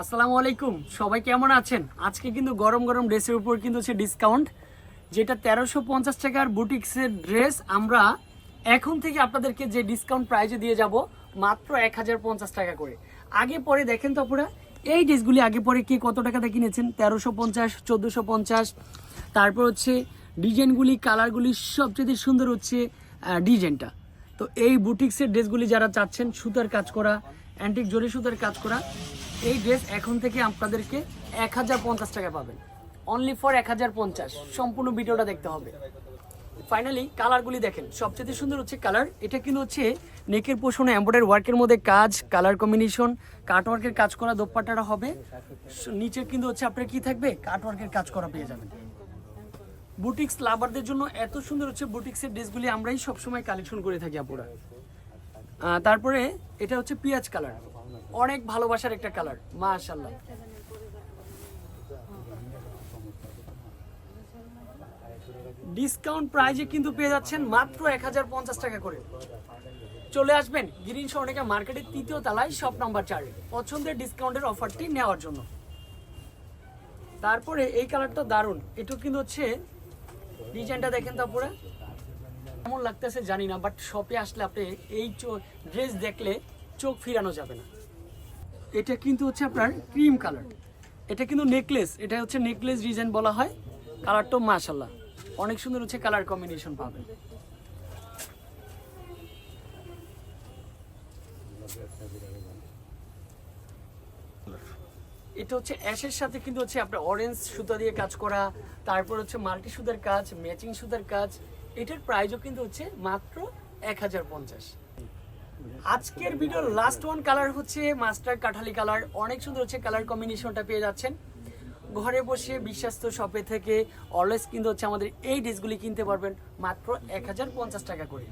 আসসালামু আলাইকুম। সবাই কেমন আছেন? আজকে কিন্তু গরম গরম ড্রেসের উপর কিন্তু হচ্ছে ডিসকাউন্ট যেটা তেরোশো পঞ্চাশ টাকার বুটিক্সের ড্রেস আমরা এখন থেকে আপনাদেরকে যে ডিসকাউন্ট প্রাইজে দিয়ে যাব, মাত্র এক হাজার পঞ্চাশ টাকা করে। আগে পরে দেখেন তো আপনারা এই ড্রেসগুলি আগে পরে কে কত টাকাতে কিনেছেন? তেরোশো পঞ্চাশ, চোদ্দোশো পঞ্চাশ। তারপর হচ্ছে ডিজাইনগুলি কালারগুলি সবচেয়ে সুন্দর হচ্ছে ডিজাইনটা তো এই বুটিক্সের ড্রেসগুলি যারা চাচ্ছেন, সুতার কাজ করা অ্যান্টিক জরি সুতার কাজ করা এই ড্রেস এখন থেকে আপনাদেরকে এক হাজার পঞ্চাশ টাকা পাবেন। অনলি ফর এক হাজার পঞ্চাশ। সম্পূর্ণ ভিডিওটা দেখতে হবে। ফাইনালি কালারগুলি দেখেন। সবচেয়ে সুন্দর হচ্ছে কালার এটা কিন্তু হচ্ছে নেকের পোষণে এম্বয়ডারি ওয়ার্কের মধ্যে কাজ কালার কম্বিনেশন কাটওয়ার্কের কাজ করা দোপাট্টাটা হবে। নিচে কিন্তু হচ্ছে আপনার কি থাকবে? কাটওয়ার্কের কাজ করা পেয়ে যাবেন। বুটিক্স লাভারদের জন্য এত সুন্দর হচ্ছে বুটিক্সের ড্রেসগুলি আমরাই সবসময় কালেকশন করে থাকি আপুরা। তারপরে এটা হচ্ছে পিঁয়াজ কালার অনেক ভালোবাসার একটা কালার মাশাল্লাহ ডিসকাউন্ট প্রাইজে কিন্তু পেয়ে যাচ্ছেন মাত্র এক হাজার পঞ্চাশ টাকা করে। চলে আসবেন গ্রিন স্বর্ণিকা মার্কেটের তৃতীয় তলায় শপ নাম্বার চারে পছন্দের ডিসকাউন্টের অফারটি নেওয়ার জন্য। তারপরে এই কালারটা দারুণ। এটা কিন্তু হচ্ছে ডিজাইনটা দেখেন তারপরে কেমন লাগতেছে জানি না বাট শপে আসলে আপনি এই ড্রেস দেখলে চোখ ফিরানো যাবে না। এটা কিন্তু হচ্ছে আপনার ক্রিম কালার এটা কিন্তু নেকলেস এটা হচ্ছে নেকলেস ডিজাইন বলা হয়। কালারটা মাশাল্লাহ অনেক সুন্দর হচ্ছে কালার কম্বিনেশন পাবেন। এটা হচ্ছে অ্যাশের সাথে কিন্তু হচ্ছে আপনার অরেঞ্জ সুতা দিয়ে কাজ করা, তারপর হচ্ছে মাল্টি সুতার কাজ ম্যাচিং সুতার কাজ। এটার প্রাইসও কিন্তু হচ্ছে মাত্র এক হাজার পঞ্চাশ। আজকের ভিডিওর লাস্ট ওয়ান কালার হচ্ছে মাস্টার কাঠালি কালার অনেক সুন্দর হচ্ছে কালার কম্বিনেশনটা পেয়ে যাচ্ছেন। ঘরে বসে বিশ্বাস্ত শপে থেকে অলওয়েজ কিনতে হচ্ছে আমাদের এই ড্রেসগুলি কিনতে পারবেন মাত্র এক হাজার পঞ্চাশ টাকা করে।